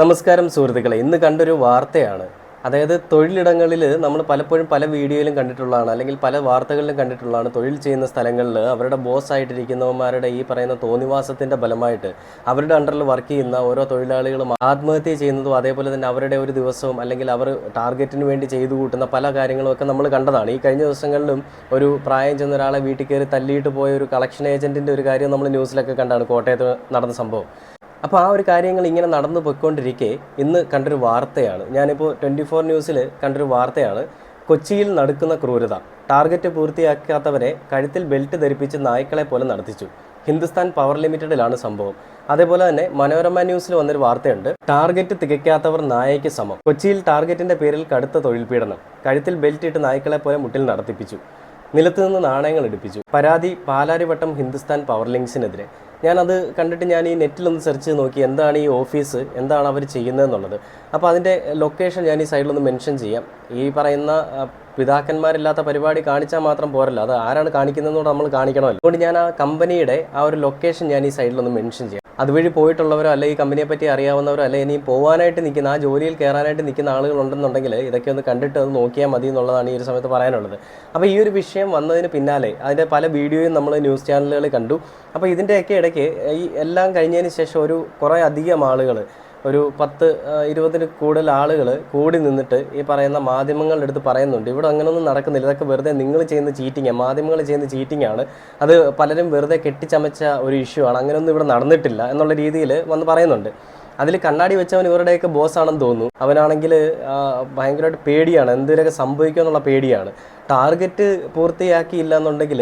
നമസ്കാരം സുഹൃത്തുക്കളെ. ഇന്ന് കണ്ടൊരു വാർത്തയാണ്. അതായത് തൊഴിലിടങ്ങളിൽ നമ്മൾ പലപ്പോഴും പല വീഡിയോയിലും കണ്ടിട്ടുള്ളതാണ് അല്ലെങ്കിൽ പല വാർത്തകളിലും കണ്ടിട്ടുള്ളതാണ് തൊഴിൽ ചെയ്യുന്ന സ്ഥലങ്ങളിൽ അവരുടെ ബോസ് ആയിട്ടിരിക്കുന്നവന്മാരുടെ ഈ പറയുന്ന തോന്നിവാസത്തിന്റെ ഫലമായിട്ട് അവരുടെ അണ്ടറിൽ വർക്ക് ചെയ്യുന്ന ഓരോ തൊഴിലാളികളും ആത്മഹത്യ ചെയ്യുന്നതും അതേപോലെ തന്നെ അവരുടെ ഒരു ദിവസവും അല്ലെങ്കിൽ അവർ ടാർഗറ്റിന് വേണ്ടി ചെയ്തു കൂട്ടുന്ന പല കാര്യങ്ങളും ഒക്കെ നമ്മൾ കണ്ടതാണ്. ഈ കഴിഞ്ഞ ദിവസങ്ങളിലും ഒരു പ്രായം ചെന്ന ഒരാളെ വീട്ടിൽ കയറി തല്ലിയിട്ട് പോയ ഒരു കളക്ഷൻ ഏജന്റിന്റെ ഒരു കാര്യം നമ്മൾ ന്യൂസിലൊക്കെ കണ്ടാണ്. കോട്ടയത്ത് നടന്ന സംഭവം. അപ്പോൾ ആ ഒരു കാര്യങ്ങൾ ഇങ്ങനെ നടന്നു പോയിക്കൊണ്ടിരിക്കെ ഇന്ന് കണ്ടൊരു വാർത്തയാണ്. ഞാനിപ്പോൾ ട്വന്റി ഫോർ ന്യൂസിൽ കണ്ടൊരു വാർത്തയാണ്. കൊച്ചിയിൽ നടക്കുന്ന ക്രൂരത. ടാർഗറ്റ് പൂർത്തിയാക്കാത്തവരെ കഴുത്തിൽ ബെൽറ്റ് ധരിപ്പിച്ച് നായ്ക്കളെ പോലെ നടത്തിച്ചു. ഹിന്ദുസ്ഥാൻ പവർ ലിമിറ്റഡിലാണ് സംഭവം. അതേപോലെ തന്നെ മനോരമ ന്യൂസിൽ വന്നൊരു വാർത്തയുണ്ട്. ടാർഗറ്റ് തികയ്ക്കാത്തവർ നായയ്ക്ക് സമം. കൊച്ചിയിൽ ടാർഗറ്റിന്റെ പേരിൽ കടുത്ത തൊഴിൽ പീഡനം കഴുത്തിൽ ബെൽറ്റ് ഇട്ട് നായ്ക്കളെ പോലെ മുട്ടിൽ നടത്തിപ്പിച്ചു. നിലത്തുനിന്ന് നാണയങ്ങൾ എടുപ്പിച്ചു. പരാതി പാലാരിവട്ടം ഹിന്ദുസ്ഥാൻ പവർ ലിങ്സിനെതിരെ. ഞാനത് കണ്ടിട്ട് ഞാൻ ഈ നെറ്റിലൊന്ന് സെർച്ച് ചെയ്ത് നോക്കി എന്താണ് ഈ ഓഫീസ് എന്താണ് അവർ ചെയ്യുന്നതെന്നുള്ളത്. അപ്പോൾ അതിന്റെ ലൊക്കേഷൻ ഞാൻ ഈ സൈഡിലൊന്ന് മെൻഷൻ ചെയ്യാം. ഈ പറയുന്ന പിതാക്കന്മാരില്ലാത്ത പരിപാടി കാണിച്ചാൽ മാത്രം പോരല്ലോ. അത് ആരാണ് കാണിക്കുന്നതെന്നോട് നമ്മൾ കാണിക്കണമല്ലോ. അതുകൊണ്ട് ഞാൻ ആ കമ്പനിയുടെ ആ ഒരു ലൊക്കേഷൻ ഞാൻ ഈ സൈഡിലൊന്ന് മെൻഷൻ ചെയ്യാം. അതുവഴി പോയിട്ടുള്ളവരോ അല്ലെങ്കിൽ ഈ കമ്പനിയെ പറ്റി അറിയാവുന്നവരോ അല്ലെങ്കിൽ ഇനി പോകാനായിട്ട് നിൽക്കുന്ന ആ ജോലിയിൽ കയറാനായിട്ട് നിൽക്കുന്ന ആളുകളുണ്ടെന്നുണ്ടെങ്കിൽ ഇതൊക്കെ ഒന്ന് കണ്ടിട്ട് അത് നോക്കിയാൽ മതി എന്നുള്ളതാണ് ഈ ഒരു സമയത്ത് പറയാനുള്ളത്. അപ്പോൾ ഈ ഒരു വിഷയം വന്നതിന് പിന്നാലെ അതിന്റെ പല വീഡിയോയും നമ്മൾ ന്യൂസ് ചാനലുകൾ കണ്ടു. അപ്പോൾ ഇതിന്റെയൊക്കെ ഇടയ്ക്ക് ഈ എല്ലാം കഴിഞ്ഞതിന് ശേഷം ഒരു കുറേ അധികം ആളുകൾ ഒരു പത്ത് ഇരുപതിന് കൂടുതൽ ആളുകൾ കൂടി നിന്നിട്ട് ഈ പറയുന്ന മാധ്യമങ്ങളുടെ അടുത്ത് പറയുന്നുണ്ട്. ഇവിടെ അങ്ങനെയൊന്നും നടക്കുന്നില്ല. ഇതൊക്കെ വെറുതെ നിങ്ങൾ ചെയ്യുന്ന ചീറ്റിങ്ങാണ് മാധ്യമങ്ങൾ ചെയ്യുന്ന ചീറ്റിംഗ് ആണ് അത് പലരും വെറുതെ കെട്ടിച്ചമച്ച ഒരു ഇഷ്യൂ ആണ്. അങ്ങനെയൊന്നും ഇവിടെ നടന്നിട്ടില്ല എന്നുള്ള രീതിയിൽ വന്ന് പറയുന്നുണ്ട്. അതിൽ കണ്ണാടി വെച്ചവൻ ഇവരുടെയൊക്കെ ബോസ് ആണെന്ന് തോന്നുന്നു. അവനാണെങ്കിൽ ഭയങ്കരമായിട്ട് പേടിയാണ്. എന്തെങ്കിലുമൊക്കെ സംഭവിക്കുക എന്നുള്ള പേടിയാണ്. ടാർഗറ്റ് പൂർത്തിയാക്കിയില്ല എന്നുണ്ടെങ്കിൽ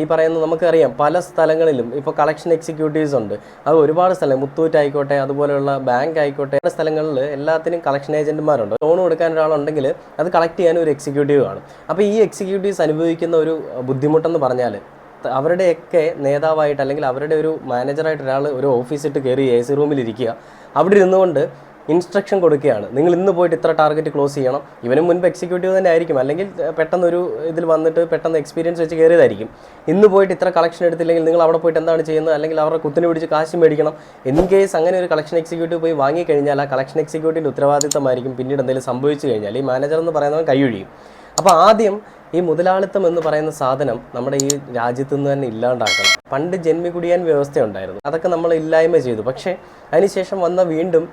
ഈ പറയുന്ന നമുക്കറിയാം പല സ്ഥലങ്ങളിലും ഇപ്പോൾ കളക്ഷൻ എക്സിക്യൂട്ടീവ്സ് ഉണ്ട്. അത് ഒരുപാട് സ്ഥലം മുത്തൂറ്റ് ആയിക്കോട്ടെ അതുപോലെയുള്ള ബാങ്ക് ആയിക്കോട്ടെ പല സ്ഥലങ്ങളിൽ എല്ലാത്തിനും കളക്ഷൻ ഏജന്റുമാരുണ്ട് ലോൺ കൊടുക്കാൻ ഒരാളുണ്ടെങ്കിൽ അത് കളക്ട് ചെയ്യാൻ ഒരു എക്സിക്യൂട്ടീവ് ആണ്. അപ്പോൾ ഈ എക്സിക്യൂട്ടീവ്സ് അനുഭവിക്കുന്ന ഒരു ബുദ്ധിമുട്ടെന്ന് പറഞ്ഞാൽ അവരുടെയൊക്കെ നേതാവായിട്ട് അല്ലെങ്കിൽ അവരുടെ ഒരു മാനേജറായിട്ട് ഒരാൾ ഒരു ഓഫീസിട്ട് കയറി എ സി റൂമിൽ ഇരിക്കുക അവിടെ ഇരുന്നുകൊണ്ട് ഇൻസ്ട്രക്ഷൻ കൊടുക്കുകയാണ്. നിങ്ങൾ ഇന്ന് പോയിട്ട് ഇത്ര ടാർഗറ്റ് ക്ലോസ് ചെയ്യണം. ഇവനും മുൻപ് എക്സിക്യൂട്ടീവ് തന്നെ ആയിരിക്കും. അല്ലെങ്കിൽ പെട്ടെന്ന് ഒരു ഇതിൽ വന്നിട്ട് പെട്ടെന്ന് എക്സ്പീരിയൻസ് വെച്ച് കയറിയതായിരിക്കും. ഇന്ന് പോയിട്ട് ഇത്ര കളക്ഷൻ എടുത്തില്ലെങ്കിൽ നിങ്ങൾ അവിടെ പോയിട്ട് എന്താണ് ചെയ്യുന്നത്? അല്ലെങ്കിൽ അവരുടെ കുത്തിന് പിടിച്ച് കാശ് മേടിക്കണം. ഇൻ കേസ് അങ്ങനെ ഒരു കളക്ഷൻ എക്സിക്യൂട്ടീവ് പോയി വാങ്ങിക്കഴിഞ്ഞാൽ ആ കളക്ഷൻ എക്സിക്യൂട്ടീവിന്റെ ഉത്തരവാദിത്തമായിരിക്കും. പിന്നീട് എന്തെങ്കിലും സംഭവിച്ചു കഴിഞ്ഞാൽ ഈ മാനേജർ എന്ന് പറയുന്നവൻ കൈയൊഴിയും അപ്പോൾ ആദ്യം ഈ മുതലാളിത്തം എന്ന് പറയുന്ന സാധനം നമ്മുടെ ഈ രാജ്യത്ത് നിന്ന് തന്നെ ഇല്ലാണ്ടാക്കണം. പണ്ട് ജന്മികുടിയാൻ വ്യവസ്ഥ ഉണ്ടായിരുന്നു അതൊക്കെ നമ്മൾ ഇല്ലായ്മ ചെയ്തു. പക്ഷേ അതിനുശേഷം വന്ന വീണ്ടും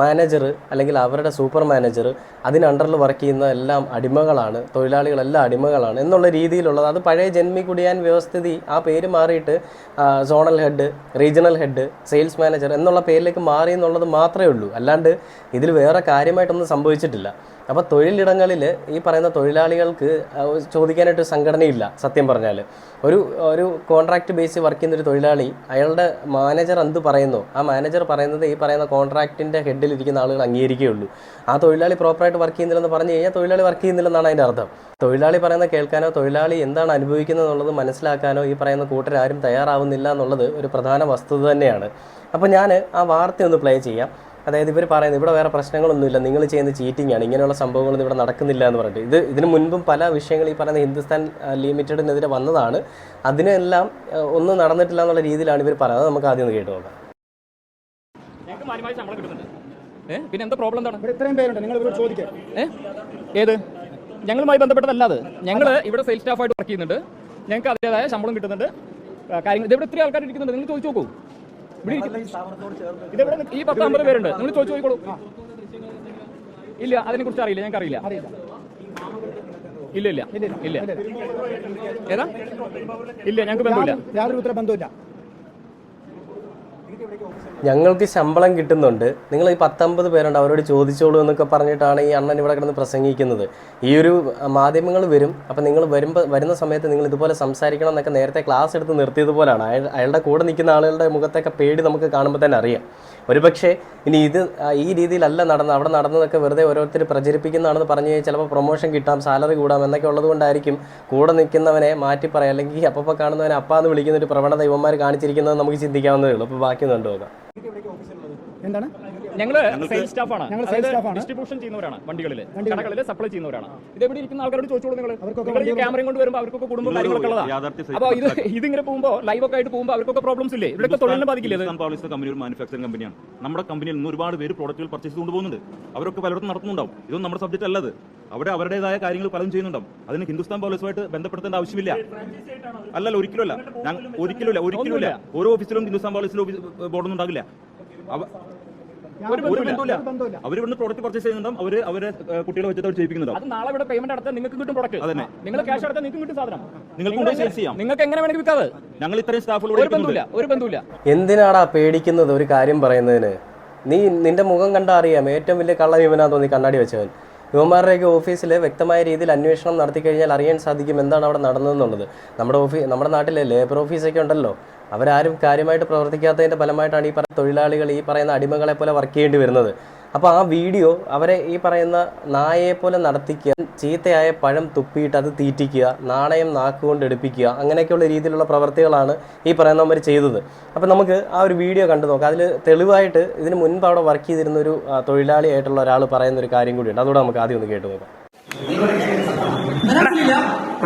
മാനേജർ അല്ലെങ്കിൽ അവരുടെ സൂപ്പർ മാനേജർ അതിന് അണ്ടറിൽ വർക്ക് ചെയ്യുന്ന എല്ലാം അടിമകളാണ്. തൊഴിലാളികളെല്ലാം അടിമകളാണ് എന്നുള്ള രീതിയിലുള്ളത്. അത് പഴയ ജന്മി കുടിയാൻ വ്യവസ്ഥിതി ആ പേര് മാറിയിട്ട് zonal head regional head sales manager എന്നുള്ള പേരിലേക്ക് മാറി എന്നുള്ളത് മാത്രമേ ഉള്ളൂ. അല്ലാണ്ട് ഇതിൽ വേറെ കാര്യമായിട്ടൊന്നും സംഭവിച്ചിട്ടില്ല. അപ്പോൾ തൊഴിലിടങ്ങളിൽ ഈ പറയുന്ന തൊഴിലാളികൾക്ക് ചോദിക്കാനായിട്ട് സംഘടനയില്ല സത്യം പറഞ്ഞാൽ ഒരു ഒരു കോൺട്രാക്ട് ബേസ് വർക്ക് ചെയ്യുന്ന ഒരു തൊഴിലാളി അയാളുടെ മാനേജർ എന്ത് പറയുന്നു? ആ മാനേജർ പറയുന്നത് ഈ പറയുന്ന കോൺട്രാക്റ്റിന്റെ ഹെഡിൽ ഇരിക്കുന്ന ആളുകൾ അംഗീകരിക്കുകയുള്ളൂ. ആ തൊഴിലാളി പ്രോപ്പറായിട്ട് വർക്ക് ചെയ്യുന്നില്ലെന്ന് പറഞ്ഞു കഴിഞ്ഞാൽ തൊഴിലാളി വർക്ക് ചെയ്യുന്നില്ലെന്നാണ് അതിന്റെ അർത്ഥം. തൊഴിലാളി പറയുന്ന കേൾക്കാനോ തൊഴിലാളി എന്താണ് അനുഭവിക്കുന്നത് എന്നുള്ളത് മനസ്സിലാക്കാനോ ഈ പറയുന്ന കൂട്ടരാരും തയ്യാറാവുന്നില്ല എന്നുള്ളത് ഒരു പ്രധാന വസ്തുത തന്നെയാണ്. അപ്പോൾ ഞാൻ ആ വാർത്ത ഒന്ന് പ്ലേ ചെയ്യാം. അതായത് ഇവർ പറയുന്നത് ഇവിടെ വേറെ പ്രശ്നങ്ങളൊന്നുമില്ല നിങ്ങൾ ചെയ്യുന്ന ചീറ്റിംഗ് ആണ് ഇങ്ങനെയുള്ള സംഭവങ്ങളൊന്നും ഇവിടെ നടക്കുന്നില്ല എന്ന് പറഞ്ഞിട്ട്. ഇത് ഇതിനു മുൻപും പല വിഷയങ്ങൾ ഈ പറയുന്ന ഹിന്ദുസ്ഥാൻ ലിമിറ്റഡിനെതിരെ വന്നതാണ്. അതിനെല്ലാം ഒന്നും നടന്നിട്ടില്ല എന്നുള്ള രീതിയിലാണ് ഇവർ പറയുന്നത്. നമുക്ക് ആദ്യം ഒന്ന് കേട്ടു നോക്കാം. പിന്നെ എന്താ പ്രോബ്ലം എന്താണ്? ഇവിടെ ഇത്രയും പേരുണ്ട് നിങ്ങൾ ഇവരോട് ചോദിക്കാം. ഏത്? ഞങ്ങളുമായി ബന്ധപ്പെട്ടതല്ല അത്. ഞങ്ങൾ ഇവിടെ സെയിൽസ് സ്റ്റാഫായിട്ട് വർക്ക് ചെയ്യുന്നുണ്ട്. ഞങ്ങൾക്ക് അതിന്റെതായ ശമ്പളം കിട്ടുന്നുണ്ട്. കാര്യങ്ങൾ ഇതിവിടെ ഇത്രയും ആൾക്കാർ ഇരിക്കുന്നുണ്ട്. നിങ്ങൾ ചോദിച്ചു നോക്കൂ. ഇവിടെ ഈ പത്ത് അമ്പത് പേരുണ്ട്. നിങ്ങൾ ചോദിച്ചു പോയിക്കോളൂ ഇല്ല അതിനെ കുറിച്ച് അറിയില്ല. ഞങ്ങൾക്ക് അറിയില്ല. ഇല്ല ഇല്ല. ഇല്ല. ഏതാ? ഇല്ല ഞങ്ങൾക്ക് ബന്ധമില്ല. യാതൊരു ഉത്തര ബന്ധമില്ല ഞങ്ങൾക്ക് ശമ്പളം കിട്ടുന്നുണ്ട്. നിങ്ങൾ ഈ പത്തൊമ്പത് പേരുണ്ട് അവരോട് ചോദിച്ചോളൂ എന്നൊക്കെ പറഞ്ഞിട്ടാണ് ഈ അണ്ണൻ ഇവിടെ കിടന്ന് പ്രസംഗിക്കുന്നത്. ഈ ഒരു മാധ്യമങ്ങൾ വരും. അപ്പം നിങ്ങൾ വരുമ്പോൾ വരുന്ന സമയത്ത് നിങ്ങൾ ഇതുപോലെ സംസാരിക്കണം എന്നൊക്കെ നേരത്തെ ക്ലാസ് എടുത്ത് നിർത്തിയതുപോലാണ്. അയാളുടെ കൂടെ നിൽക്കുന്ന ആളുകളുടെ മുഖത്തൊക്കെ പേടി നമുക്ക് കാണുമ്പോൾ തന്നെ അറിയാം. ഒരുപക്ഷെ ഇനി ഇത് ഈ രീതിയിലല്ല നടന്നത് അവിടെ നടന്നതൊക്കെ വെറുതെ ഓരോരുത്തർ പ്രചരിപ്പിക്കുന്നതാണെന്ന് പറഞ്ഞു ചിലപ്പോൾ പ്രൊമോഷൻ കിട്ടാം സാലറി കൂടാം എന്നൊക്കെ ഉള്ളത് കൊണ്ടായിരിക്കും കൂടെ നിൽക്കുന്നവനെ മാറ്റി പറയാം അല്ലെങ്കിൽ അപ്പപ്പോൾ കാണുന്നവനെ അപ്പ എന്ന് വിളിക്കുന്ന ഒരു പ്രവണത ഇവന്മാർ കാണിച്ചിരിക്കുന്നത് നമുക്ക് ചിന്തിക്കാവുന്നതേ ഉള്ളൂ. അപ്പോൾ ബാക്കി കണ്ടു എന്താണ്? ഞങ്ങൾ സെയിൽസ് സ്റ്റാഫാണ് ഞങ്ങൾ സെയിൽസ് സ്റ്റാഫാണ്. ഡിസ്ട്രിബ്യൂഷൻ ചെയ്യുന്നവരാണ് വണ്ടികളിൽ. കടകളിൽ സപ്ലൈ ചെയ്യുന്നവരാണ്. ഇത് എവിടെ ഇരിക്കുന്ന? ആൾക്കാരോട് ചോദിച്ചോളൂ നിങ്ങൾ അവർക്കൊക്കെ നിങ്ങൾ ഈ ക്യാമറയും കൊണ്ട് വരുമ്പോൾ അവർക്കൊക്കെ കുടുംബം കാര്യങ്ങളൊക്കെ ഉള്ളതാ. അപ്പോൾ ഇത് ഇതിങ്ങനെ പോകുമ്പോൾ ലൈവ് ഒക്കെ ആയിട്ട് പോകുമ്പോൾ അവർക്കൊക്കെ പ്രോബ്ലംസ് ഇല്ലേ? ഇവിടെയൊക്കെ തൊഴിലിനെ ബാധിക്കില്ലേ ഇത്? ഹിന്ദുസ്ഥാൻ പവർ കമ്പനി ഒരു മാനുഫാക്ചറിംഗ് കമ്പനിയാണ് നമ്മുടെ കമ്പനിയിൽ നിന്ന് ഒരുപാട് പേര് പ്രോഡക്റ്റുകൾ പർച്ചേസ് കൊണ്ടുപോകുന്നുണ്ട്. അവരൊക്കെ പലയിടത്തും നടത്തുന്നുണ്ടാവും ഇതൊന്നും നമ്മുടെ സബ്ജക്റ്റ് അല്ലത്. അവിടെ അവരുടേതായ കാര്യങ്ങൾ പലതും ചെയ്യുന്നുണ്ടാവും. അതിന് ഹിന്ദുസ്ഥാൻ പോലീസുമായിട്ട് ബന്ധപ്പെടുത്തേണ്ട ആവശ്യമില്ല. അല്ലല്ല ഒരിക്കലുമല്ല. ഞാൻ ഒരിക്കലുമില്ല ഒരിക്കലുമില്ല. ഓരോ ഓഫീസിലും ഹിന്ദുസ്ഥാൻ പോലീസിലും ബോർഡൊന്നും ഉണ്ടാകില്ല. അവർ ഇവിടുന്ന് പ്രോഡക്റ്റ് പർച്ചേസ് ചെയ്യുന്നുണ്ടാവും. അവർ അവരെ ഏഹ്, കുട്ടികളെ വെച്ചിട്ട് അവർ ചെയ്യിപ്പിക്കുന്നുണ്ടാവും. അത് നാളെ ഇവിടെ പേയ്മെന്റ് അടച്ചാൽ നിങ്ങൾക്ക് കിട്ടും പ്രൊഡക്റ്റ് അതന്നെ. നിങ്ങൾ ക്യാഷ് അടച്ചാൽ നിങ്ങൾക്ക് കിട്ടും സാധനം. നിങ്ങൾക്ക് കൊണ്ടുപോയി ചെയ്യാം. നിങ്ങൾക്ക് എങ്ങനെ വേണമെങ്കിൽ വിൽക്കാതെ ഞങ്ങൾ ഇത്രയും ഒരു ബന്ധമില്ല ഒരു ബന്ധമില്ല എന്തിനാടാ പേടിക്കുന്നത് ഒരു കാര്യം പറയുന്നതിന്? നീ നിന്റെ മുഖം കണ്ടാ അറിയാം ഏറ്റവും വലിയ കള്ളം ഇവനാ തോന്നി കണ്ണാടി വെച്ചവൻ. യുവമാരുടെയൊക്കെ ഓഫീസിൽ വ്യക്തമായ രീതിയിൽ അന്വേഷണം നടത്തി കഴിഞ്ഞാൽ അറിയാൻ സാധിക്കും എന്താണ് അവിടെ നടന്നതെന്നുള്ളത്. നമ്മുടെ ഓഫീസ് നമ്മുടെ നാട്ടിലെ ലേബർ ഓഫീസൊക്കെ ഉണ്ടല്ലോ. അവരാരും കാര്യമായിട്ട് പ്രവർത്തിക്കാത്തതിന്റെ ഫലമായിട്ടാണ് ഈ പറയുന്ന തൊഴിലാളികൾ ഈ പറയുന്ന അടിമകളെ പോലെ വർക്ക് ചെയ്യേണ്ടി വരുന്നത്. അപ്പോൾ ആ വീഡിയോ അവരെ ഈ പറയുന്ന നായയെ പോലെ നടത്തിക്കുക ചീത്തയായ പഴം തുപ്പിയിട്ട് അത് തീറ്റിക്കുക നാണയം നാക്കുകൊണ്ട് എടുപ്പിക്കുക അങ്ങനെയൊക്കെയുള്ള രീതിയിലുള്ള പ്രവർത്തികളാണ് ഈ പറയുന്നവർ ചെയ്തത്. അപ്പോൾ നമുക്ക് ആ ഒരു വീഡിയോ കണ്ടു നോക്കാം. അതിൽ തെളിവായിട്ട് ഇതിന് മുൻപ് അവിടെ വർക്ക് ചെയ്തിരുന്ന ഒരു തൊഴിലാളിയായിട്ടുള്ള ഒരാൾ പറയുന്ന ഒരു കാര്യം കൂടിയുണ്ട്. അതുകൂടെ നമുക്ക് ആദ്യം ഒന്ന് കേട്ടു നോക്കാം.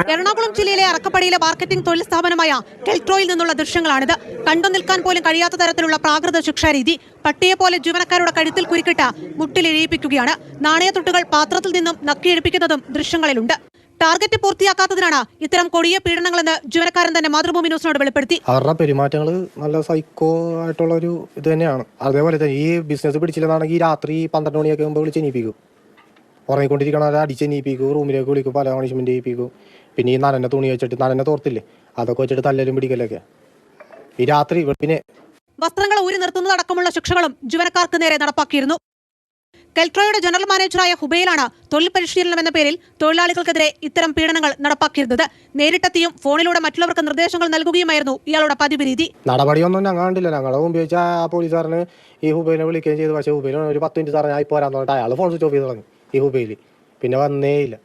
എറണാകുളം ജില്ലയിലെ അറക്കപ്പടിയിലെ മാർക്കറ്റിംഗ് തൊഴിൽ സ്ഥാപനമായ കെൽട്രോയിൽ നിന്നുള്ള ദൃശ്യങ്ങളാണിത്. കണ്ടു നിൽക്കാൻ പോലും കഴിയാത്ത തരത്തിലുള്ള പ്രാകൃത ശിക്ഷാരീതി പട്ടിയെ പോലെ ജീവനക്കാരുടെ കഴുത്തിൽ കുരുക്കിട്ട് മുട്ടിലിഴയിപ്പിക്കുകയാണ് നാണയത്തൊട്ടുകൾ പാത്രത്തിൽ നിന്നും നക്കിയെടുപ്പിക്കുന്നതും ദൃശ്യങ്ങളിലുണ്ട്. ടാർഗറ്റ് പൂർത്തിയാക്കാത്തതിനാണ് ഇത്തരം കൊടിയ പീഡനങ്ങളെന്ന് ജീവനക്കാരൻ തന്നെ മാതൃഭൂമി ന്യൂസിനോട് വെളിപ്പെടുത്തി. അവരുടെ പെരുമാറ്റങ്ങൾ നല്ല സൈക്കോ ആയിട്ടുള്ള ഒരു ഇത് തന്നെയാണ്. അതേപോലെ തന്നെ ഈ ബിസിനസ് പിടിച്ചില്ലെന്നാണെങ്കിൽ രാത്രി പന്ത്രണ്ട് മണിയൊക്കെ ആകുമ്പോൾ വിളിച്ച് എണീപ്പിക്കും. ഉറങ്ങിക്കൊണ്ടിരിക്കണവരെ അടിച്ചെണീപ്പിക്കും റൂമിലേക്ക് വിളിക്കും പല പണിഷ്മെന്റ് ചെയ്യിപ്പിക്കും. പിന്നെ ഈ നനഞ്ഞ തുണി വെച്ചിട്ട് നനഞ്ഞ തോർത്തില്ലേ? അതൊക്കെ വെച്ചിട്ട് തല്ലലും പിടിക്കലൊക്കെ. ഈ രാത്രി പിന്നെ വസ്ത്രങ്ങൾ ഊരി നിർത്തുന്നതടക്കമുള്ള ശിക്ഷകളും ജീവനക്കാർക്ക് നേരെ നടപ്പാക്കിയിരുന്നു. കെൽട്രോയുടെ ജനറൽ മാനേജറായ ഹുബേയിലാണ് തൊഴിൽ പരിശീലനം എന്ന പേരിൽ തൊഴിലാളികൾക്കെതിരെ ഇത്തരം പീഡനങ്ങൾ നടപ്പാക്കിയിരുന്നത്. നേരിട്ടെത്തിയും ഫോണിലൂടെ മറ്റുള്ളവർക്ക് നിർദ്ദേശങ്ങൾ നൽകുകയുമായിരുന്നു ഇയാളുടെ പതിവ് രീതി നടപടിയൊന്നും ഞങ്ങൾ കണ്ടില്ല. ഞങ്ങളെ വെച്ചാൽ ആ പോലീസുകാരന് ഈ ഹുബൈനെ വിളിക്കുകയും ചെയ്തു. പക്ഷേ ഹുബൈൽ ഒരു പത്ത് മിനിറ്റ് സാറിന് ആയി പോരാന്ന് പറഞ്ഞിട്ട് അയാൾ ഫോൺ സ്വിച്ച് ഓഫ് ചെയ്ത് തുടങ്ങി ഈ ഹുബൈൽ പിന്നെ വന്നേ ഇല്ല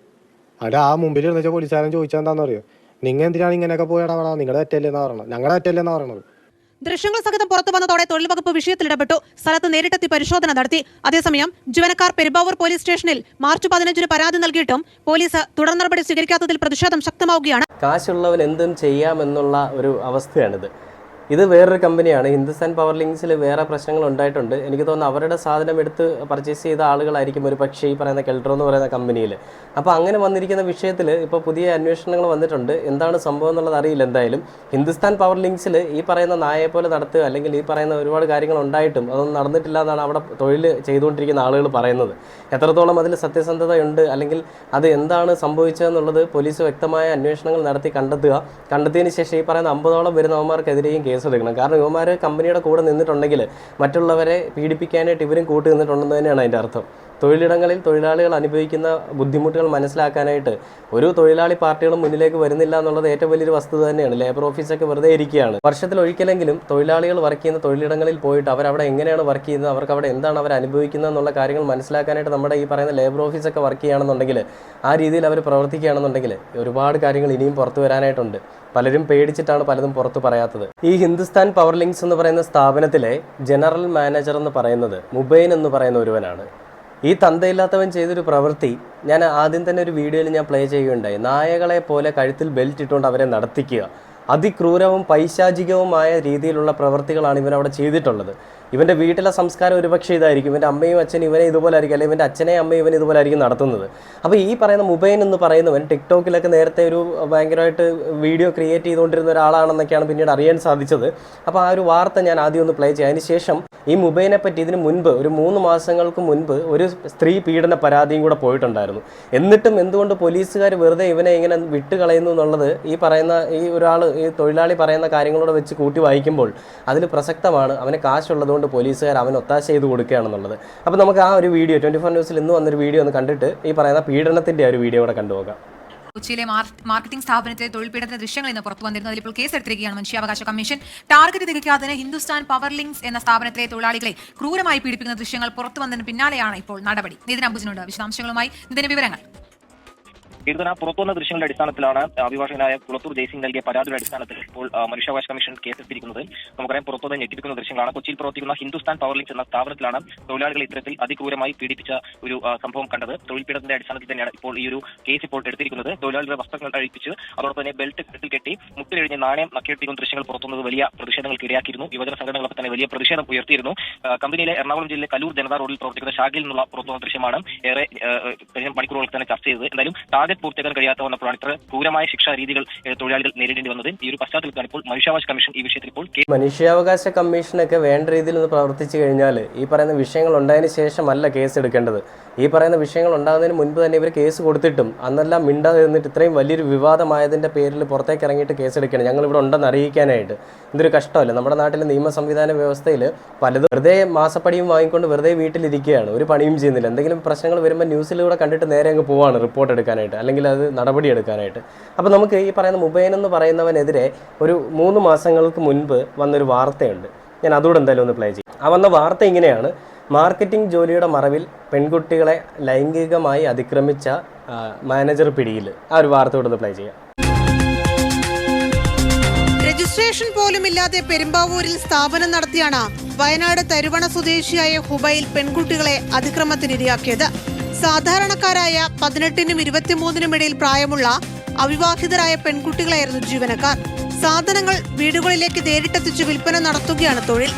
അവിടെ ആ മുമ്പിൽ ഇരുന്ന പോലീസുകാരൻ ചോദിച്ചാൽ എന്താണെന്ന് അറിയോ? നിങ്ങൾ എന്തിനാണ് ഇങ്ങനെയൊക്കെ പോയി ഇടപെടാ? നിങ്ങളുടെ തെറ്റല്ലേന്നാ പറയണത്. ഞങ്ങളുടെ തെറ്റല്ലേന്നാ പറയണത്. ദൃശ്യങ്ങൾ സഹിതം പുറത്തു വന്നതോടെ തൊഴിൽ വകുപ്പ് വിഷയത്തിൽ ഇടപെട്ടു സ്ഥലത്ത് നേരിട്ടെത്തി പരിശോധന നടത്തി. അതേസമയം ജീവനക്കാർ പെരുമ്പാവൂർ പോലീസ് സ്റ്റേഷനിൽ മാർച്ച് പതിനഞ്ചിന് പരാതി നൽകിയിട്ടും പോലീസ് തുടർ നടപടി സ്വീകരിക്കാത്തതിൽ പ്രതിഷേധം ശക്തമാവുകയാണ്. കാശുള്ളവൻ എന്തും ചെയ്യാമെന്നുള്ള ഒരു അവസ്ഥയാണിത്. ഇത് വേറൊരു കമ്പനിയാണ്. ഹിന്ദുസ്ഥാൻ പവർ ലിങ്ക്സിൽ വേറെ പ്രശ്നങ്ങൾ ഉണ്ടായിട്ടുണ്ട്. എനിക്ക് തോന്നുന്നു അവരുടെ സാധനം എടുത്ത് പർച്ചേസ് ചെയ്ത ആളുകളായിരിക്കും ഒരു പക്ഷേ ഈ പറയുന്ന കെൽട്രോ എന്ന് പറയുന്ന കമ്പനിയിൽ അപ്പോൾ അങ്ങനെ വന്നിരിക്കുന്ന വിഷയത്തിൽ ഇപ്പോൾ പുതിയ അന്വേഷണങ്ങൾ വന്നിട്ടുണ്ട്. എന്താണ് സംഭവം എന്നുള്ളത് അറിയില്ല എന്തായാലും. ഹിന്ദുസ്ഥാൻ പവർ ലിങ്ക്സിൽ ഈ പറയുന്ന നായയെ പോലെ നടത്തുക അല്ലെങ്കിൽ ഈ പറയുന്ന ഒരുപാട് കാര്യങ്ങൾ ഉണ്ടായിട്ടും അതൊന്നും നടന്നിട്ടില്ല എന്നാണ് അവിടെ തൊഴിൽ ചെയ്തുകൊണ്ടിരിക്കുന്ന ആളുകൾ പറയുന്നത്. എത്രത്തോളം അതിൽ സത്യസന്ധതയുണ്ട് അല്ലെങ്കിൽ അത് എന്താണ് സംഭവിച്ചതെന്നുള്ളത് പോലീസ് വ്യക്തമായ അന്വേഷണങ്ങൾ നടത്തി കണ്ടെത്തുക. കണ്ടെത്തിയതിന് ശേഷം ഈ പറയുന്ന അമ്പതോളം വരുന്നവന്മാർക്കെതിരെയും കേസെടുക്കണം കാരണം ഇവന്മാർ കമ്പനിയുടെ കൂടെ നിന്നിട്ടുണ്ടെങ്കിൽ മറ്റുള്ളവരെ പീഡിപ്പിക്കാനായിട്ട് ഇവരും കൂട്ടി നിന്നിട്ടുണ്ടെന്ന് തന്നെയാണ് അതിന്റെ അർത്ഥം. തൊഴിലിടങ്ങളിൽ തൊഴിലാളികൾ അനുഭവിക്കുന്ന ബുദ്ധിമുട്ടുകൾ മനസ്സിലാക്കാനായിട്ട് ഒരു തൊഴിലാളി പാർട്ടികളും മുന്നിലേക്ക് വരുന്നില്ല എന്നുള്ളത് ഏറ്റവും വലിയൊരു വസ്തുത തന്നെയാണ്. ലേബർ ഓഫീസൊക്കെ വെറുതെ ഇരിക്കുകയാണ്. വർഷത്തിൽ ഒരിക്കലെങ്കിലും തൊഴിലാളികൾ വർക്ക് ചെയ്യുന്ന തൊഴിലിടങ്ങളിൽ പോയിട്ട് അവർ അവിടെ എങ്ങനെയാണ് വർക്ക് ചെയ്യുന്നത് അവർക്ക് അവിടെ എന്താണ് അവർ അനുഭവിക്കുന്നത് എന്നുള്ള കാര്യങ്ങൾ മനസ്സിലാക്കാനായിട്ട് നമ്മുടെ ഈ പറയുന്ന ലേബർ ഓഫീസൊക്കെ വർക്ക് ചെയ്യുകയാണെന്നുണ്ടെങ്കിൽ ആ രീതിയിൽ അവർ പ്രവർത്തിക്കുകയാണെന്നുണ്ടെങ്കിൽ ഒരുപാട് കാര്യങ്ങൾ ഇനിയും പുറത്തു വരാനായിട്ടുണ്ട്. പലരും പേടിച്ചിട്ടാണ് പലതും പുറത്തു പറയാത്തത്. ഈ ഹിന്ദുസ്ഥാൻ പവർ ലിങ്ക്സ് എന്ന് പറയുന്ന സ്ഥാപനത്തിലെ ജനറൽ മാനേജർ എന്ന് പറയുന്നത് മുബൈൻ എന്ന് പറയുന്ന ഒരുവനാണ്. ഈ തന്തയില്ലാത്തവൻ ചെയ്തൊരു പ്രവൃത്തി ഞാൻ ആദ്യം തന്നെ ഒരു വീഡിയോയിൽ ഞാൻ പ്ലേ ചെയ്യുകയുണ്ടായി. നായകളെ പോലെ കഴുത്തിൽ ബെൽറ്റ് ഇട്ടുകൊണ്ട് അവരെ നടത്തിക്കുക. അതിക്രൂരവും പൈശാചികവുമായ രീതിയിലുള്ള പ്രവൃത്തികളാണ് ഇവൻ അവിടെ ചെയ്തിട്ടുള്ളത്. ഇവന്റെ വീട്ടിലെ സംസ്കാരം ഒരുപക്ഷെ ഇതായിരിക്കും. ഇവന്റെ അമ്മയും അച്ഛനും ഇവനെ ഇതുപോലെ ആയിരിക്കും. അല്ലെങ്കിൽ ഇവന്റെ അച്ഛനെയും അമ്മയും ഇവൻ ഇതുപോലെ ആയിരിക്കും നടത്തുന്നത്. അപ്പോൾ ഈ പറയുന്ന മുബൈൻ എന്ന് പറയുന്നവൻ ടിക്ടോക്കിലൊക്കെ നേരത്തെ ഒരു ഭയങ്കരമായിട്ട് വീഡിയോ ക്രിയേറ്റ് ചെയ്തുകൊണ്ടിരുന്ന ഒരാളാണെന്നൊക്കെയാണ് പിന്നീട് അറിയാൻ സാധിച്ചത്. അപ്പോൾ ആ ഒരു വാർത്ത ഞാൻ ആദ്യം ഒന്ന് പ്ലേ ചെയ്യാം. അതിനുശേഷം ഈ മുബൈനെ പറ്റി ഇതിന് മുൻപ് ഒരു മൂന്ന് മാസങ്ങൾക്ക് മുൻപ് ഒരു സ്ത്രീ പീഡന പരാതിയും കൂടെ പോയിട്ടുണ്ടായിരുന്നു. എന്നിട്ടും എന്തുകൊണ്ട് പോലീസുകാർ വെറുതെ ഇവനെ ഇങ്ങനെ വിട്ടുകളയുന്നു എന്നുള്ളത് ഈ പറയുന്ന ഈ ഒരാൾ ഈ തൊഴിലാളി പറയുന്ന കാര്യങ്ങളോട് വെച്ച് കൂട്ടി വായിക്കുമ്പോൾ അതിൽ പ്രസക്തമാണ്. അവന് കാശുള്ളതുകൊണ്ട് പോലീസുകാർ അവൻ ഒത്താശ ചെയ്ത് കൊടുക്കുകയാണെന്നുള്ളത്. അപ്പോൾ നമുക്ക് ആ ഒരു വീഡിയോ ട്വന്റി ഫോർ ന്യൂസിൽ ഇന്ന് വന്നൊരു വീഡിയോ ഒന്ന് കണ്ടിട്ട് ഈ പറയുന്ന പീഡനത്തിന്റെ ഒരു വീഡിയോ കൂടെ കണ്ടുപോകാം കൊച്ചിയിലെ മാർ- മാർക്കറ്റിംഗ് സ്ഥാപനത്തിലെ തൊഴിൽ പീഡനത്തിന്റെ ദൃശ്യങ്ങൾ ഇന്ന് പുറത്തു വന്നിരുന്നു അതിൽ ഇപ്പോൾ കേസെടുത്തിരിക്കുകയാണ് മനുഷ്യാവകാശ കമ്മീഷൻ. ടാർഗറ്റ് തികയ്ക്കാതെ ഹിന്ദുസ്ഥാൻ പവർ ലിങ്ക്സ് എന്ന സ്ഥാപനത്തിലെ തൊഴിലാളികളെ ക്രൂരമായി പീഡിപ്പിക്കുന്ന ദൃശ്യങ്ങൾ പുറത്തു വന്നതിന് പിന്നാലെയാണ് ഇപ്പോൾ നടപടി. നിതിൻ അംബുജനുണ്ട് വിശദാംശങ്ങളുമായി നിതിന് വിവരങ്ങൾ. ഇടുന്ന പുറത്തുവന്ന ദൃശ്യങ്ങളുടെ അടിസ്ഥാനത്തിലാണ് അഭിഭാഷകനായ കുളത്തൂർ ജയ്സിംഗ് നൽകിയ പരാതിയുടെ അടിസ്ഥാനത്തിൽ ഇപ്പോൾ മനുഷ്യാവകാശ കമ്മീഷൻ കേസെടുത്തിരിക്കുന്നത് നമുക്കറിയാം പുറത്തുവന്ന് ഞെട്ടിപ്പിക്കുന്ന ദൃശ്യങ്ങളാണ്. കൊച്ചിയിൽ പ്രവർത്തിക്കുന്ന ഹിന്ദുസ്ഥാൻ പവർ ലിങ്ക്സ് എന്ന സ്ഥാപനത്തിലാണ് തൊഴിലാളികൾ ഇത്തരത്തിൽ അതിക്രൂരമായി പീഡിപ്പിച്ച ഒരു സംഭവം കണ്ടത്. തൊഴിൽ പീഡനത്തിന്റെ അടിസ്ഥാനത്തിൽ തന്നെയാണ് ഇപ്പോൾ ഈ ഒരു കേസ് ഇപ്പോൾ എടുത്തിരിക്കുന്നത്. തൊഴിലാളികളുടെ വസ്ത്രങ്ങൾ അഴിപ്പിച്ച് അതോടൊപ്പം തന്നെ ബെൽറ്റ് കെട്ടിൽ കെട്ടി മുട്ടിലെഴിഞ്ഞ് നാണയം നക്കിയെടുത്തിരിക്കുന്ന ദൃശ്യങ്ങൾ പുറത്തുവന്നത് വലിയ പ്രതിഷേധങ്ങൾക്ക് ഇടയാക്കിയിരുന്നു. യുവജന സംഘടനകളൊക്കെ തന്നെ വലിയ പ്രതിഷേധം ഉയർത്തിയിരുന്നു. കമ്പനിയിലെ എറണാകുളം ജില്ലയിലെ കലൂർ ജനതാ റോഡിൽ പ്രവർത്തിക്കുന്ന ഷാഗിൽ നിന്നുള്ള പുറത്തുവന്ന ദൃശ്യമാണ് ഏറെ മണിക്കൂറുകൾ തന്നെ ചർച്ച ചെയ്തത്. എന്തായാലും ടാർഗറ്റ് പൂർത്തിയാക്കാൻ കഴിയാത്ത വന്നപ്പോഴാണ് ഇത്ര ക്രൂരമായ ശിക്ഷാ രീതികൾ തൊഴിലാളികൾ നേരിടേണ്ടി വന്നത്. ഈ ഒരു പശ്ചാത്തലത്തിലാണ് ഇപ്പോൾ മനുഷ്യാവകാശ കമ്മീഷൻ ഈ വിഷയത്തിൽ ഇപ്പോൾ മനുഷ്യാവകാശ കമ്മീഷനൊക്കെ വേണ്ട രീതിയിൽ ഒന്ന് പ്രവർത്തിച്ചു കഴിഞ്ഞാൽ ഈ പറയുന്ന വിഷയങ്ങൾ ഉണ്ടായതിന് ശേഷമല്ല കേസ് എടുക്കേണ്ടത്. ഈ പറയുന്ന വിഷയങ്ങൾ ഉണ്ടാകുന്നതിന് മുൻപ് തന്നെ ഇവർ കേസ് കൊടുത്തിട്ടും അന്നെല്ലാം മിണ്ടാതെ നിന്നിട്ട് ഇത്രയും വലിയൊരു വിവാദമായതിന്റെ പേരിൽ പുറത്തേക്ക് ഇറങ്ങിയിട്ട് കേസ് എടുക്കണം ഞങ്ങൾ ഇവിടെ ഉണ്ടെന്ന് അറിയിക്കാനായിട്ട്. ഇതൊരു കഷ്ടമല്ല? നമ്മുടെ നാട്ടിലെ നിയമ സംവിധാന വ്യവസ്ഥയിൽ പലതും വെറുതെ മാസപ്പടിയും വാങ്ങിക്കൊണ്ട് വെറുതെ വീട്ടിലിരിക്കുകയാണ്. ഒരു പണിയും ചെയ്യുന്നില്ല. എന്തെങ്കിലും പ്രശ്നങ്ങൾ വരുമ്പോൾ ന്യൂസിലൂടെ കണ്ടിട്ട് നേരെ അങ്ങ് പോവാണ് റിപ്പോർട്ട് എടുക്കാനായിട്ട്. അല്ലെങ്കിൽ അത് നടപടിയെടുക്കാനായിട്ട്. അപ്പോൾ നമുക്ക് ഈ പറയുന്ന മുബൈൻ എന്ന് പറയുന്നവനെതിരെ ഒരു മൂന്ന് മാസങ്ങൾക്ക് മുൻപ് വന്നൊരു വാർത്തയുണ്ട്. ഞാൻ അതുകൂടെ എന്തായാലും ഒന്ന് പ്ലേ ചെയ്യും. ആ വന്ന വാർത്ത ഇങ്ങനെയാണ്. മാർക്കറ്റിംഗ് ജോലിയുടെ മറവിൽ പെൺകുട്ടികളെ ലൈംഗികമായി അതിക്രമിച്ച മാനേജർ പിടിയിൽ. ആ ഒരു വാർത്ത കൂടെ പ്ലേ ചെയ്യാം. രജിസ്ട്രേഷൻ പോലുമില്ലാതെ പെരുമ്പാവൂരിൽ സ്ഥാപനം നടത്തിയാണ് വയനാട് തരുവണ സ്വദേശിയായ ഹുബൈൽ പെൺകുട്ടികളെ അതിക്രമത്തിനിരയാക്കിയത്. സാധാരണക്കാരായ പതിനെട്ടിനും ഇരുപത്തിമൂന്നിനും ഇടയിൽ പ്രായമുള്ള അവിവാഹിതരായ പെൺകുട്ടികളായിരുന്നു ജീവനക്കാർ. സാധനങ്ങൾ വീടുകളിലേക്ക് നേരിട്ടെത്തിച്ച് വിൽപ്പന നടത്തുകയാണ് തൊഴിൽ.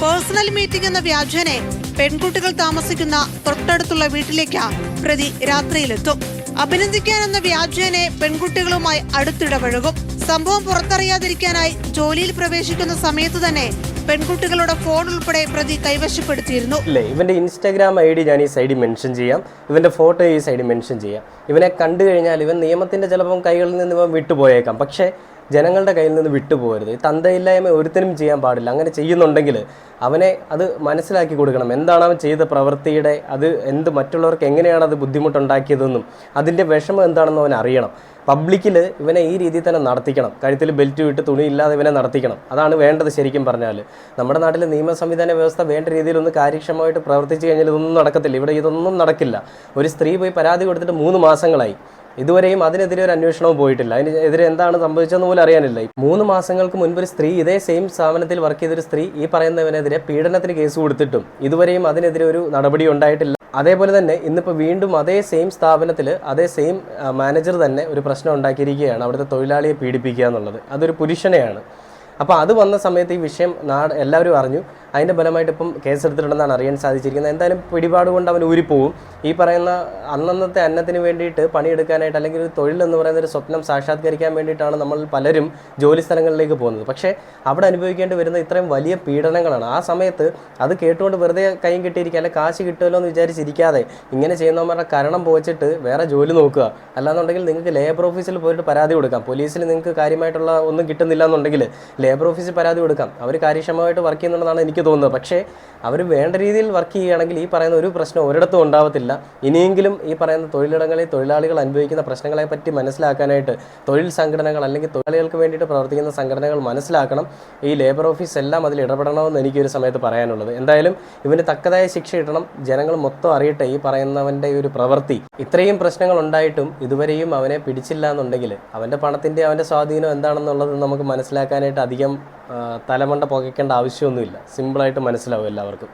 പേഴ്സണൽ മീറ്റിംഗ് എന്ന വ്യാജനെ പെൺകുട്ടികൾ താമസിക്കുന്ന തൊട്ടടുത്തുള്ള വീട്ടിലേക്ക് പ്രതി രാത്രിയിലെത്തും. അഭിനന്ദിക്കാനെന്ന വ്യാജേനെ പെൺകുട്ടികളുമായി അടുത്തിടപഴകും. സംഭവം പുറത്തറിയാതിരിക്കാനായി ജോലിയിൽ പ്രവേശിക്കുന്ന സമയത്ത് തന്നെ പെൺകുട്ടികളുടെ ഫോൺ ഉൾപ്പെടെ പ്രതി കൈവശപ്പെടുത്തിയിരുന്നു. അല്ലേ ഇവന്റെ ഇൻസ്റ്റാഗ്രാം ഐ ഡി ഞാൻ ഈ സൈഡിൽ മെൻഷൻ ചെയ്യാം. ഇവന്റെ ഫോട്ടോ ഈ സൈഡിൽ മെൻഷൻ ചെയ്യാം. ഇവനെ കണ്ടു കഴിഞ്ഞാൽ ഇവൻ നിയമത്തിന്റെ ചിലപ്പം കൈകളിൽ നിന്ന് ഇവൻ വിട്ടുപോയേക്കാം. പക്ഷേ ജനങ്ങളുടെ കയ്യിൽ നിന്ന് വിട്ടുപോകരുത്. തന്തയില്ലായ്മ ഒരുത്തനും ചെയ്യാൻ പാടില്ല. അങ്ങനെ ചെയ്യുന്നുണ്ടെങ്കിൽ അവനെ അത് മനസ്സിലാക്കി കൊടുക്കണം. എന്താണ് അവൻ ചെയ്ത പ്രവൃത്തിയുടെ അത് എന്ത് മറ്റുള്ളവർക്ക് എങ്ങനെയാണ് അത് ബുദ്ധിമുട്ടുണ്ടാക്കിയതെന്നും അതിന്റെ വിഷമം എന്താണെന്നും അവൻ അറിയണം. പബ്ലിക്കിൽ ഇവനെ ഈ രീതിയിൽ തന്നെ നടത്തിക്കണം. കഴുത്തിൽ ബെൽറ്റ് വിട്ട് തുണിയില്ലാതെ ഇവനെ നടത്തിക്കണം. അതാണ് വേണ്ടത് ശരിക്കും പറഞ്ഞാൽ. നമ്മുടെ നാട്ടിൽ നിയമ സംവിധാന വ്യവസ്ഥ വേണ്ട രീതിയിലൊന്ന് കാര്യക്ഷമമായിട്ട് പ്രവർത്തിച്ചു കഴിഞ്ഞാൽ ഇതൊന്നും നടക്കത്തില്ല. ഇവിടെ ഇതൊന്നും നടക്കില്ല. ഒരു സ്ത്രീ പോയി പരാതി കൊടുത്തിട്ട് മൂന്ന് മാസങ്ങളായി. ഇതുവരെയും അതിനെതിരെ ഒരു അന്വേഷണവും പോയിട്ടില്ല. അതിനെതിരെ എന്താണ് സംഭവിച്ചതെന്ന് പോലും അറിയാനില്ല. മൂന്ന് മാസങ്ങൾക്ക് മുൻപ് ഒരു സ്ത്രീ ഇതേ സെയിം സ്ഥാപനത്തിൽ വർക്ക് ചെയ്തൊരു സ്ത്രീ ഈ പറയുന്നവനെതിരെ പീഡനത്തിന് കേസ് കൊടുത്തിട്ടും ഇതുവരെയും അതിനെതിരെ ഒരു നടപടി ഉണ്ടായിട്ടില്ല. അതേപോലെ തന്നെ ഇന്നിപ്പോൾ വീണ്ടും അതേ സെയിം സ്ഥാപനത്തിൽ അതേ സെയിം മാനേജർ തന്നെ ഒരു പ്രശ്നം ഉണ്ടാക്കിയിരിക്കുകയാണ്. അവിടുത്തെ തൊഴിലാളിയെ പീഡിപ്പിക്കുക എന്നുള്ളത്. അതൊരു പുരുഷനെയാണ്. അപ്പോൾ അത് വന്ന സമയത്ത് ഈ വിഷയം നാട് എല്ലാവരും അറിഞ്ഞു. അതിന്റെ ഫലമായിട്ട് ഇപ്പം കേസെടുത്തിട്ടുണ്ടെന്നാണ് അറിയാൻ സാധിച്ചിരിക്കുന്നത്. എന്തായാലും പിടിപാട് കൊണ്ട് അവൻ ഊരിപ്പോവും. ഈ പറയുന്ന അന്നന്നത്തെ അന്നത്തിന് വേണ്ടിയിട്ട് പണിയെടുക്കാനായിട്ട് അല്ലെങ്കിൽ ഒരു തൊഴിൽ എന്ന് പറയുന്ന ഒരു സ്വപ്നം സാക്ഷാത്കരിക്കാൻ വേണ്ടിയിട്ടാണ് നമ്മൾ പലരും ജോലി സ്ഥലങ്ങളിലേക്ക് പോകുന്നത്. പക്ഷേ അവിടെ അനുഭവിക്കേണ്ടി വരുന്ന ഇത്രയും വലിയ പീഡനങ്ങളാണ്. ആ സമയത്ത് അത് കേട്ടുകൊണ്ട് വെറുതെ കൈയും കിട്ടിയിരിക്കുക അല്ലെങ്കിൽ കാശ് കിട്ടുമല്ലോ എന്ന് വിചാരിച്ചിരിക്കാതെ ഇങ്ങനെ ചെയ്യുന്നവന്മാരുടെ കരണം പോച്ചിട്ട് വേറെ ജോലി നോക്കുക. അല്ലാന്നുണ്ടെങ്കിൽ നിങ്ങൾക്ക് ലേബർ ഓഫീസിൽ പോയിട്ട് പരാതി കൊടുക്കാം. പോലീസിൽ നിങ്ങൾക്ക് കാര്യമായിട്ടുള്ള ഒന്നും കിട്ടുന്നില്ല എന്നുണ്ടെങ്കിൽ ലേബർ ഓഫീസിൽ പരാതി കൊടുക്കാം. അവർ കാര്യക്ഷമമായിട്ട് വർക്ക് ചെയ്യുന്നുണ്ടെന്നാണ് എനിക്ക് തോന്നുന്നത്. പക്ഷേ അവർ വേണ്ട രീതിയിൽ വർക്ക് ചെയ്യുകയാണെങ്കിൽ ഈ പറയുന്ന ഒരു പ്രശ്നം ഒരിടത്തും ഉണ്ടാവത്തില്ല. ഇനിയെങ്കിലും ഈ പറയുന്ന തൊഴിലിടങ്ങളിൽ തൊഴിലാളികൾ അനുഭവിക്കുന്ന പ്രശ്നങ്ങളെ പറ്റി മനസ്സിലാക്കാനായിട്ട് തൊഴിൽ സംഘടനകൾ അല്ലെങ്കിൽ തൊഴിലാളികൾക്ക് വേണ്ടിയിട്ട് പ്രവർത്തിക്കുന്ന സംഘടനകൾ മനസ്സിലാക്കണം. ഈ ലേബർ ഓഫീസ് എല്ലാം അതിൽ ഇടപെടണമെന്ന് എനിക്കൊരു സമയത്ത് പറയാനുള്ളത്. എന്തായാലും ഇവന് തക്കതായ ശിക്ഷ കിട്ടണം. ജനങ്ങൾ മൊത്തം അറിയട്ടെ ഈ പറയുന്നവന്റെ ഒരു പ്രവൃത്തി. ഇത്രയും പ്രശ്നങ്ങൾ ഉണ്ടായിട്ടും ഇതുവരെയും അവനെ പിടിച്ചില്ല എന്നുണ്ടെങ്കിൽ അവന്റെ പണത്തിന്റെ അവന്റെ സ്വാധീനം എന്താണെന്നുള്ളത് നമുക്ക് മനസ്സിലാക്കാനായിട്ട് അധികം തലമണ്ട പുകയ്ക്കേണ്ട ആവശ്യമൊന്നുമില്ല. സിമ്പിളായിട്ട് മനസ്സിലാവും എല്ലാവർക്കും.